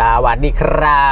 สวัสดีครั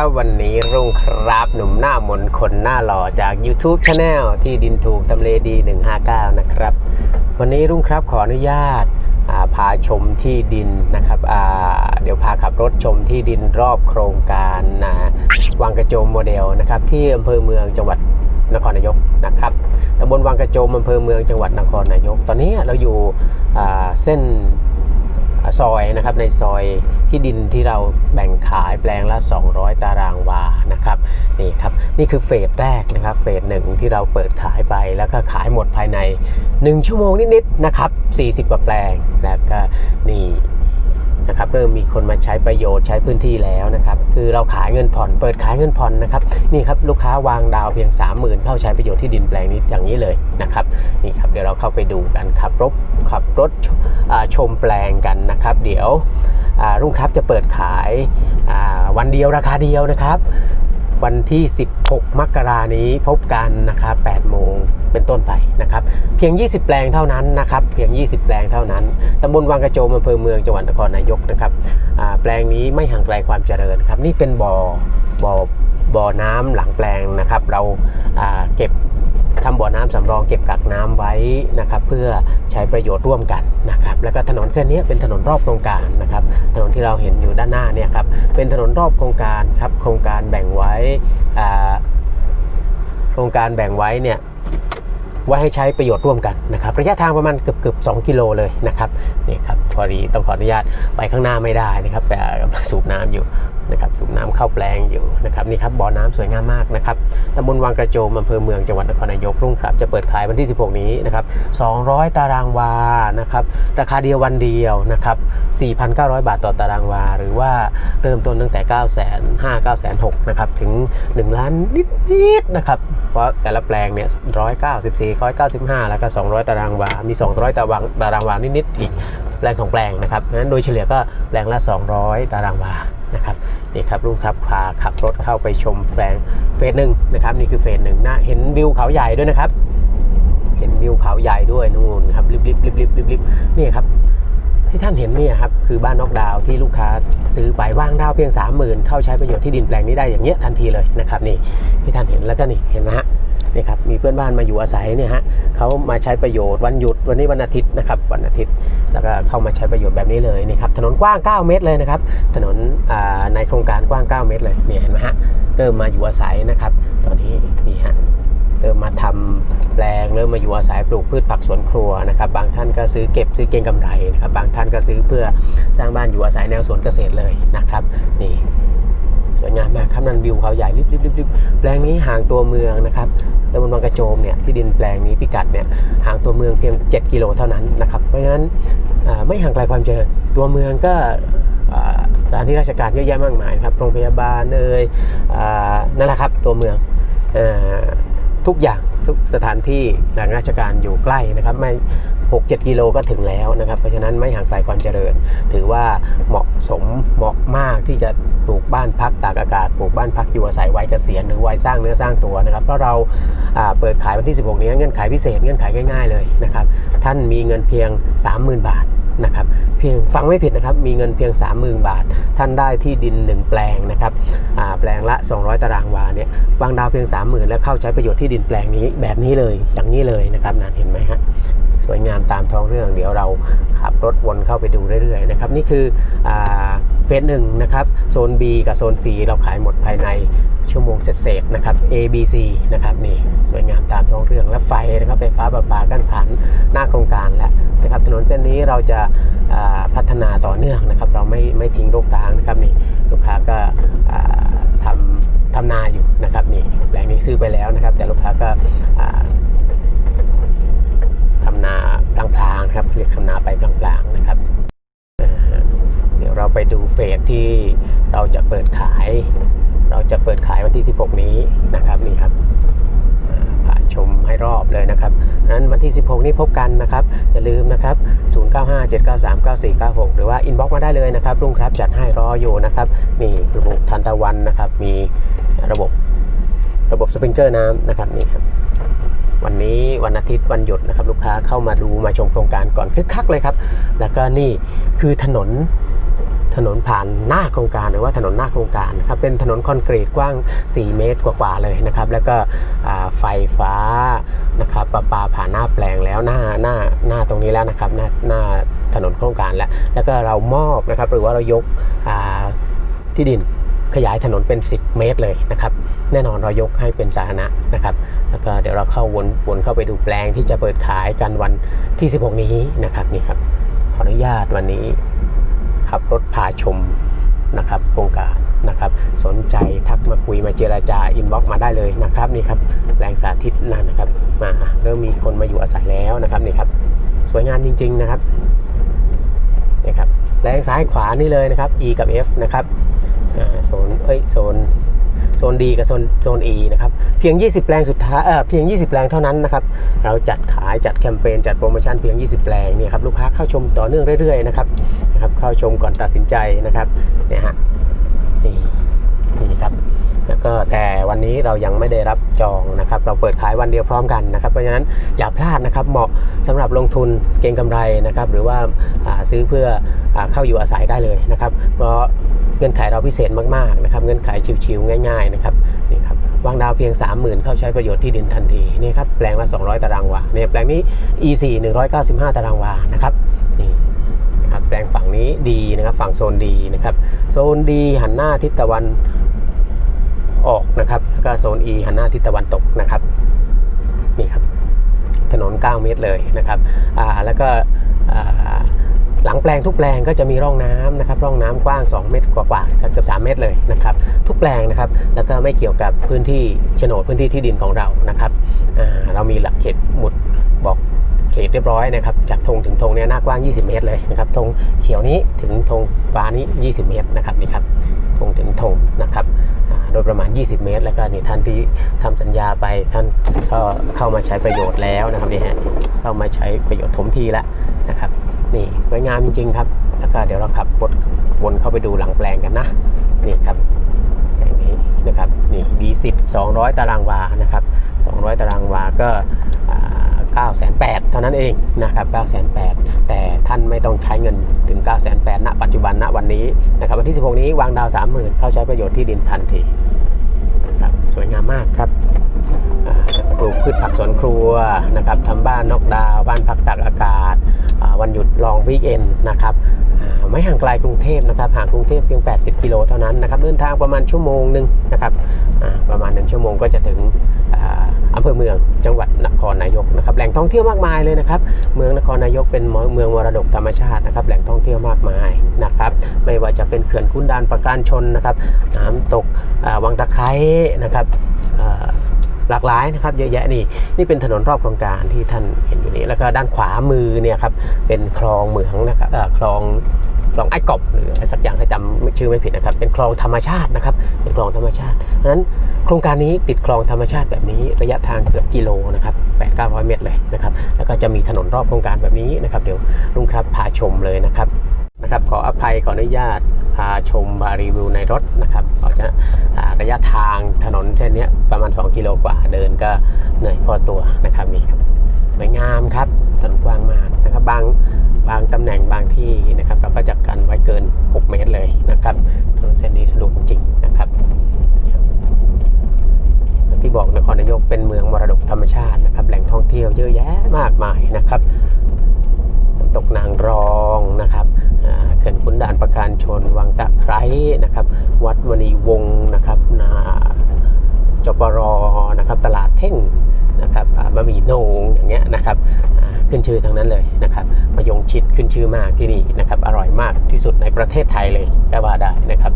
บ วันนี้รุ่งครับหนุ่มหน้ามนคนหน้าหล่อจาก YouTube Channel ที่ดินถูกทำเลดี 159 นะครับ วันนี้รุ่งครับขออนุญาตาพาชมที่ดินนะครับเดี๋ยวพาขับรถชมที่ดินรอบโครงการนะวังกระโจมโมเดลนะครับ ที่อำเภอเมืองจังหวัดนครนายกนะครับตำบลวังกระโจมอำเภอเมืองจังหวัดนครนายก ตอนนี้เราอยู่เส้น ซอยนะครับในซอยที่ดินที่เราแบ่งขายแปลงละ 200 ตารางวานะครับนี่ครับนี่คือเฟสแรกนะครับเฟสหนึ่งที่เราเปิดขายไปแล้วก็ขายหมดภายใน 1 ชั่วโมงนิดๆนะครับ40 กว่าแปลงแล้วก็นี่ นะครับเริ่มมีคนมาใช้ประโยชน์ใช้พื้นที่แล้วนะครับคือเราขายเงินผ่อน เปิดขายเงินผ่อนนะครับนี่ครับลูกค้าวางดาวเพียง 30,000 เข้าใช้ประโยชน์ที่ดินแปลงนี้อย่างนี้เลยนะครับนี่ครับเดี๋ยวเราเข้าไปดูกันขับรถขับรถชชมแปลงกันนะครับ เดี๋ยวรุ่งครับจะเปิดขายวันเดียวราคาเดียวนะครับ วันที่ 16 มกรานี้พบกันนะครับ8โมงเป็นต้นไปนะครับเพียง 20 แปลงเท่านั้นนะครับเพียง 20 แปลงเท่านั้นตำบลวังกระโจมอำเภอเมืองจังหวัดนครนายกนะครับแปลงนี้ไม่ห่างไกลความเจริญครับนี่เป็นบ่อบ่อบ่อน้ำหลังแปลงนะครับ เราเก็บ ทำบ่อน้ำสำรองเก็บกักน้ำไว้นะครับเพื่อใช้ประโยชน์ร่วมกันนะครับแล้วก็ถนนเส้นนี้เป็นถนนรอบโครงการนะครับถนนที่เราเห็นอยู่ด้านหน้าเนี่ยครับเป็นถนนรอบโครงการครับโครงการแบ่งไว้อ่าโครงการแบ่งไว้เนี่ยไว้ให้ใช้ประโยชน์ร่วมกันนะครับระยะทางประมาณเกือบเกือบ2กิโลเลยนะครับนี่ครับพอดีต้องขออนุญาตไปข้างหน้าไม่ได้นะครับแต่กำลังสูบน้ำอยู่ นะครับสูบน้ำเข้าแปลงอยู่นะครับนี่ครับบ่อน้ำสวยงามมากนะครับตำบลวังกระโจมอำเภอเมืองจังหวัดนครนายกรุ่งครับจะเปิดขายวันที่ 16 นี้นะครับ200 ตารางวานะครับราคาเดียววันเดียวนะครับ4,900 บาทต่อตารางวา หรือว่าเริ่มต้นตั้งแต่ 9 5 0 0 0 9 6 0 0นะครับถึง 1 ล้านนิดๆนะครับเพราะแต่ละแปลงเนี่ย194 195 แล้วก็ 200 ตารางวา มี 200 ตารางตารางวานิดๆอีกแปลงของแปลงนะครับงั้นโดยเฉลี่ยก็แปลงละ 200 ตารางวา นะครับนี่ครับลุงครับพาขับรถเข้าไปชมแปลงเฟสหนึ่งนะครับนี่คือเฟสหนึ่งนะเห็นวิวเขาใหญ่ด้วยนะครับ เห็นวิวเขาใหญ่ด้วยนู่นครับริบริบริบริบริบริบนี่ครับที่ท่านเห็นเนี่ยครับคือบ้านนอกดาวที่ลูกค้าซื้อไปว่างดาวเพียง 30,000 เข้าใช้ประโยชน์ที่ดินแปลงนี้ได้อย่างเงี้ยทันทีเลยนะครับนี่ที่ท่านเห็นแล้วก็นี่เห็นไหมฮะ นี่ครับมีเพื่อนบ้านมาอยู่อาศัยเนี่ยฮะเขามาใช้ประโยชน์วันหยุดวันนี้วันอาทิตย์นะครับวันอาทิตย์แล้วก็เข้ามาใช้ประโยชน์แบบนี้เลยนี่ครับถนนกว้าง 9 เมตรเลยนะครับถนนในโครงการกว้าง 9 เมตรเลยเนี่ยเห็นไหมฮะเริ่มมาอยู่อาศัยนะครับตอนนี้นี่ฮะเริ่มมาทำแปลงเริ่มมาอยู่อาศัยปลูกพืชผักสวนครัวนะครับบางท่านก็ซื้อเก็บซื้อเก็งกำไรนะครับบางท่านก็ซื้อเพื่อสร้างบ้านอยู่อาศัยแนวสวนเกษตรเลยนะครับนี่ สวยงามมากครับนันวิวเขาใหญ่ริบริบริบริบแปลงนี้ห่างตัวเมืองนะครับตำบลวังกระโจมเนี่ยที่ดินแปลงนี้พิกัดเนี่ยห่างตัวเมืองเพียง 7 กิโลเท่านั้นนะครับเพราะฉะนั้นไม่ห่างไกลความเจริญตัวเมืองก็สถานที่ราชการเยอะแยะมากมายครับโรงพยาบาลเอ่ยนั่นแหละครับตัวเมืองอ ทุกอย่างทุกสถานที่แหล่งราชการอยู่ใกล้นะครับ ไม่ 6-7 กิโลก็ถึงแล้วนะครับ เพราะฉะนั้นไม่ห่างไกลความเจริญ ถือว่าเหมาะสมเหมาะมากที่จะปลูกบ้านพักตากอากาศปลูกบ้านพักอยู่อาศัยวัยเกษียณหรือวัยสร้างเนื้อสร้างตัวนะครับเพราะเราอ่าเปิดขายวันที่ 16 นี้เงื่อนไขพิเศษเงื่อนไขง่ายๆเลยนะครับ ท่านมีเงินเพียง 30,000 บาท นะครับเพียงฟังไม่ผิดนะครับมีเงินเพียง 30,000 บาท ท่านได้ที่ดิน 1 แปลงนะครับแปลงละ 200 ตารางวาเนี่ยวางดาวเพียง 30,000 แล้วเข้าใช้ประโยชน์ที่ดินแปลงนี้แบบนี้เลยอย่างนี้เลยนะครับนั่นเห็นไหมฮะสวยงามตามท้องเรื่องเดี๋ยวเราขับรถวนเข้าไปดูเรื่อยๆนะครับนี่คืออเฟสหนึ่งนะครับโซน B กับโซน C เราขายหมดภายในชั่วโมงเศษๆนะครับ A B C นะครับนี่สวยงามตามท้องเรื่องและไฟนะครับไฟฟ้าประปากั้นผ่านหน้าโครงการแล้วนะครับถนนเส้นนี้เราจะพัฒนาต่อเนื่องนะครับ เราไม่ไม่ทิ้งโรคร้างนะครับนี่ลูกค้าก็ทำทำนาอยู่นะครับนี่แปลงนี้ซื้อไปแล้วนะครับ แต่ลูกค้าก็อ่าทำนาพลางๆนะครับเรียกทำนาไปพลางๆนะครับเดี๋ยวเราไปดูเฟสที่เราจะเปิดขาย เราจะเปิดขายวันที่ 16 นี้นะครับนี่ครับ ชมให้รอบเลยนะครับนั้นวันที่ 16 นี้พบกันนะครับ อย่าลืมนะครับ 0957939496 หรือว่าอินบ็อกมาได้เลยนะครับรุ่งครับจัดให้รออยู่นะครับ มีระบบทันตะวันนะครับ มีระบบระบบสปริงเกอร์น้ำนะครับนี่ครับวันนี้วันอาทิตย์วันหยุดนะครับ ลูกค้าเข้ามาดูมาชมโครงการก่อนคึกคักเลยครับ แล้วก็นี่คือถนน ถนนผ่านหน้าโครงการหรือว่าถนนหน้าโครงการนะครับเป็นถนนคอนกรีตกว้าง 4 เมตรกว่าๆเลยนะครับ แล้วก็ไฟฟ้านะครับประปาผ่านหน้าแปลงแล้วหน้าหน้าหน้าตรงนี้แล้วนะครับหน้าหน้าถนนโครงการแล้ว แล้วก็เรามอบนะครับหรือว่าเรายกที่ดินขยายถนนเป็น 10 เมตรเลยนะครับแน่นอนเรายกให้เป็นสาธารณะนะครับ แล้วก็เดี๋ยวเราเข้าวนวนเข้าไปดูแปลงที่จะเปิดขายกันวันที่ 16 นี้นะครับนี่ครับขออนุญาตวันนี้ ขับรถพาชมนะครับโครงการนะครับ สนใจทักมาคุยมาเจราจาอินบ็อกมาได้เลยนะครับนี่ครับแรงสาธิตนั่นนะครับ มาเริ่มมีคนมาอยู่อาศัยแล้วนะครับนี่ครับ สวยงามจริง ๆนะครับนี่ครับแรงซ้ายขวานี่เลยนะครับ E กับ F นะครับโซนเอ้ยโซน โซน D กับโซนโซน E นะครับเพียง 20 แปลงสุดท้ายเออเพียง 20 แปลงเท่านั้นนะครับเราจัดขายจัดแคมเปญจัดโปรโมชั่นเพียง 20 แปลงเนี่ยครับลูกค้าเข้าชมต่อเนื่องเรื่อยๆนะครับนะครับเข้าชมก่อนตัดสินใจนะครับเนี่ยฮะ แล้วก็แต่วันนี้เรายังไม่ได้รับจองนะครับ เราเปิดขายวันเดียวพร้อมกันนะครับ เพราะฉะนั้นอย่าพลาดนะครับ เหมาะสำหรับลงทุนเก็งกำไรนะครับ หรือว่าาซื้อเพื่ออเข้าอยู่อาศัยได้เลยนะครับ เพราะเงื่อนไขเราพิเศษมากๆนะครับ เงื่อนไขชิวๆง่าย ๆนะครับนี่ครับวางดาวเพียง 30,000 เข้าใช้ประโยชน์ที่ดินทันทีนี่ครับแปลงละ 200 ตารางวาเนี่ยแปลงนี้ E4 195 ตารางวานะครับนี่นะครับแปลงฝั่งนี้ดีนะครับฝั่งโซนดีนะครับโซนดีหันหน้าทิศตะวัน ออกนะครับแล้วก็โซน E หันหน้าทิศตะวันตกนะครับนี่ครับถนน 9 เมตรเลยนะครับอ่าแล้วก็หลังแปลงทุกแปลงก็จะมีร่องน้ำนะครับร่องน้ำกว้าง 2 เมตรกว่าๆเกือบ3เมตรเลยนะครับทุกแปลงนะครับแล้วก็ไม่เกี่ยวกับพื้นที่โฉนดพื้นที่ที่ดินของเรานะครับอ่าเรามีหลักเขตหมุดบอกเขตเรียบร้อยนะครับจากธงถึงธงเนี่ยหน้ากว้าง 20 เมตรเลยนะครับธงเขียวนี้ถึงธงฟ้านี้ 20 เมตรนะครับนี่ครับธงถึงธงนะครับ โดยประมาณ 20 เมตร แล้วก็นี่ท่านที่ทำสัญญาไปท่านก็เข้ามาใช้ประโยชน์แล้วนะครับนี่ฮะเข้ามาใช้ประโยชน์ถมทีแล้วนะครับนี่สวยงามจริงๆครับ แล้วก็เดี๋ยวเราขับวนวนเข้าไปดูหลังแปลงกันนะนี่ครับแปลงนี้นะครับนี่ D10 200ตารางวานะครับ200ตารางวาก็อ่า9 8 0 0เท่านั้นเองนะครับ9 8 0 0แต่ท่านไม่ต้องใช้เงินถึง9 8 0 0ณปัจจุบันณ วันนี้นะครับวันที่ 16 นี้วางดาว 30,000 เข้าใช้ประโยชน์ที่ดินทันทีครับสวยงามมากครับปลูกพืชผักสวนครัวนะครับทำบ้านนอกดาว บ้านพักตากอากาศ วันหยุดลองวีคเอนนะครับไม่ห่างไกลกรุงเทพนะครับห่างกรุงเทพเพียง 80 กิโลเท่านั้นนะครับเดินทางประมาณชั่วโมงหนึ่งนะครับประมาณ1ชั่วโมงก็จะถึงอำเภอเมืองจังหวัดนครนายกนะครับ งท่องเที่ยวมากมายเลยนะครับ เมืองนครนายกเป็นเมืองมรดกธรรมชาตินะครับ แหล่งท่องเที่ยวมากมายนะครับ ไม่ว่าจะเป็นเขื่อนคุ้นดานประการชนนะครับ น้ำตกวังตะไคร้นะครับหลากหลายนะครับเยอะแยะนี่นี่เป็นถนนรอบโครงการที่ท่านเห็นอยู่นี้แล้วก็ด้านขวามือเนี่ยครับเป็นคลองเหมืองนะครับคลองคลองไอ้กบหรืออะไรสักอย่างถ้าจำชื่อไม่ผิดนะครับ เป็นคลองธรรมชาตินะครับเป็นคลองธรรมชาติเพราะฉะนั้น โครงการนี้ติดคลองธรรมชาติแบบนี้ระยะทางเกือบกิโลนะครับ8 9 0 0 เมตรเลยนะครับแล้วก็จะมีถนนรอบโครงการแบบนี้นะครับเดี๋ยวลุงครับพาชมเลยนะครับนะครับขออภัยขออนุญาตพาชมพารีวิวในรถนะครับขอจะระยะทางถนนเส้นนี้ประมาณ 2 กิโลกว่าเดินก็เหนื่อยพอตัวนะครับนี่ครับสวยงามครับถนนกว้างมาก โหนงอย่างเงี้ยนะครับขึ้นชื่อทั้งนั้นเลยนะครับมะยงชิดขึ้นชื่อมากที่นี่นะครับอร่อยมากที่สุดในประเทศไทยเลยก็ว่าได้นะครับ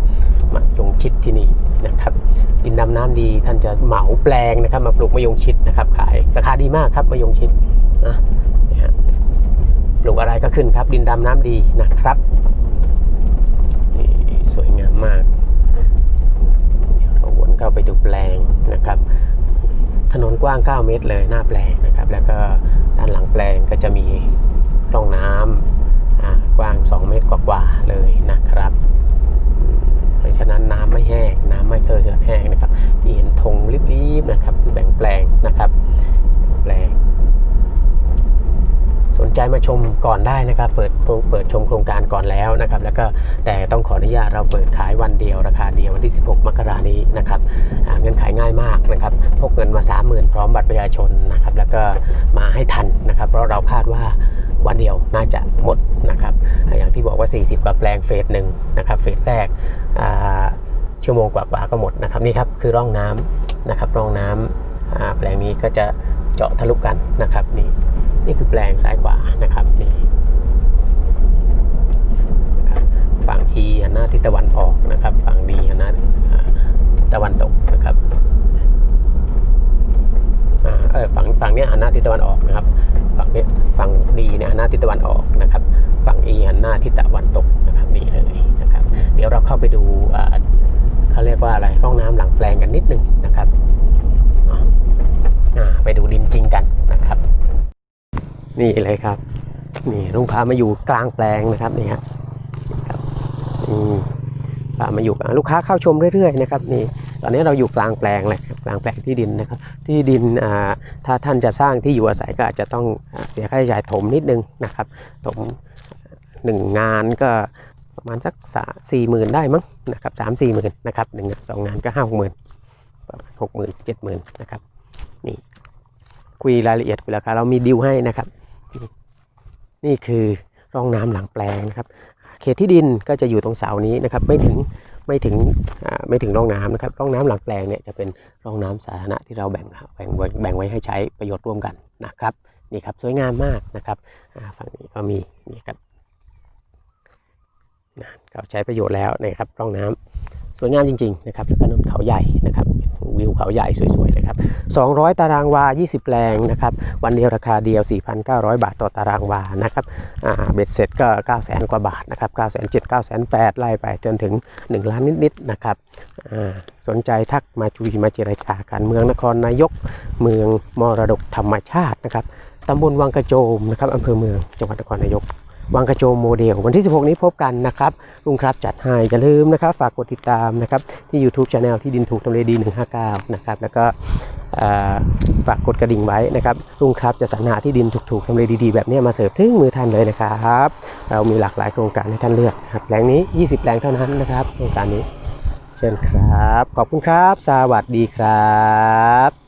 มะยงชิดที่นี่นะครับดินดำน้ำดีท่านจะเหมาแปลงนะครับ มาปลูกมะยงชิดนะครับขายราคาดีมากครับมะยงชิดนะฮะปลูกอะไรก็ขึ้นครับ ดินดำน้ำดีนะครับนี่สวยงามมาก เดี๋ยวเราวนเข้าไปดูแปลงนะครับ ถนนกว้าง 9 เมตรเลยหน้าแปลงนะครับ แล้วก็ด้านหลังแปลงก็จะมีร่องน้ำกว้าง 2 เมตรกว่าๆเลยนะครับ เพราะฉะนั้นน้ำไม่แห้งน้ำไม่เคยเหือดแห้งนะครับ ที่เห็นธงริบๆนะครับคือแบ่งแปลงนะครับแบ่งแปลง สนใจมา ชมก่อนได้นะครับ เปิดเปิดชมโครงการก่อนแล้วนะครับ แล้วก็แต่ต้องขออนุญาตเราเปิดขายวันเดียวราคาเดียววันที่ 16 มกรานี้นะครับเงินขายง่ายมากนะครับพกเงินมา 30,000 พร้อมบัตรประชาชนนะครับ แล้วก็มาให้ทันนะครับ เพราะเราคาดว่าวันเดียวน่าจะหมดนะครับ อย่างที่บอกว่า 40 กว่าแปลงเฟสหนึ่งนะครับเฟสแรกชั่วโมงกว่าๆก็หมดนะครับนี่ครับคือร่องน้ำนะครับร่องน้ำแปลงนี้ก็จะเจาะทะลุกันนะครับนี่ นี่คือแปลงซ้ายขวานะครับนี่ฝั่ง E หันหน้าทิศตะวันออกนะครับ ฝั่ง D หันหน้าตะวันตกนะครับเออฝั่งฝั่งเนี้ยหันหน้าทิศตะวันออกนะครับ ฝั่งเนี้ยฝั่ง D เนี่ยหันหน้าทิศตะวันออกนะครับ ฝั่ง E หันหน้าทิศตะวันตกนะครับนี่เลยนะครับ เดี๋ยวเราเข้าไปดูอ่าเขาเรียกว่าอะไรร่องน้ำหลังแปลงกันนิดนึงนะครับอ่าอ่าไปดูดินจริงกันนะครับ นี่เลยครับ นี่ลุงพามาอยู่กลางแปลงนะครับนี่ครับนี่ครับนี่พามาอยู่ลูกค้าเข้าชมเรื่อยๆนะครับนี่ตอนนี้เราอยู่กลางแปลงเลยกลางแปลงที่ดินนะครับ ที่ดินอ่าถ้าท่านจะสร้างที่อยู่อาศัยก็อาจจะต้องเสียค่าใช้จ่ายถมนิดนึงนะครับถมหนึ่งงานก็ประมาณสักสี่หมื่นได้มั้งนะครับสามสี่หมื่นนะครับหนึ่งงานสองงานก็ห้าหกหมื่นประมาณหกหมื่นเจ็ดหมื่นนะครับนี่คุยรายละเอียดคุยราคาเรามีดิวให้นะครับ นี่คือร่องน้ำหลังแปลงนะครับ เขตที่ดินก็จะอยู่ตรงเสานี้นะครับ ไม่ถึงไม่ถึงไม่ถึงร่องน้ำนะครับ ร่องน้ำหลังแปลงเนี่ยจะเป็นร่องน้ำสาธารณะที่เราแบ่งแบ่งแบ่งไว้ให้ใช้ประโยชน์ร่วมกันนะครับนี่ครับสวยงามมากนะครับฝั่งนี้ก็มีนี่ครับเขาใช้ประโยชน์แล้วนะครับร่องน้ำ สวยงามจริงๆนะครับแล้วก็นนเขาใหญ่นะครับวิวเขาใหญ่สวยๆเลยครับ 200 ตารางวา 20 แปลงนะครับ วันเดียวราคาเดียว 4,900 บาทต่อตารางวา นะครับเบ็ดเสร็จก็ 9 0 0 0 0 กว่าบาทนะครับ 9 7 0 0 0 9 8 0 0ไล่ไปจนถึง 1 ล้านนิดๆ นะครับ สนใจทักมาจุยมาเจรจากันเมืองนครนายก เมืองมรดกธรรมชาตินะครับ ตำบลวังกระโจมนะครับอำเภอเมือง จังหวัดนครนายก วังกระโจมโมเดล วันที่ 16 นี้พบกันนะครับลุงครับจัดให้อย่าลืมนะครับ ฝากกดติดตามนะครับ ที่ YouTube Channel ที่ดินถูกทำเลดี 159 นะครับ แล้วก็ฝากกดกระดิ่งไว้นะครับลุงครับจะสรรหาที่ดินถูกๆทำเลดีๆ แบบนี้มาเสิร์ฟถึงมือท่านเลยนะครับ เรามีหลากหลายโครงการให้ท่านเลือกครับแปลงนี้ 20แปลงเท่านั้นนะครับ โครงการนี้ เชิญครับ ขอบคุณครับ สวัสดีครับ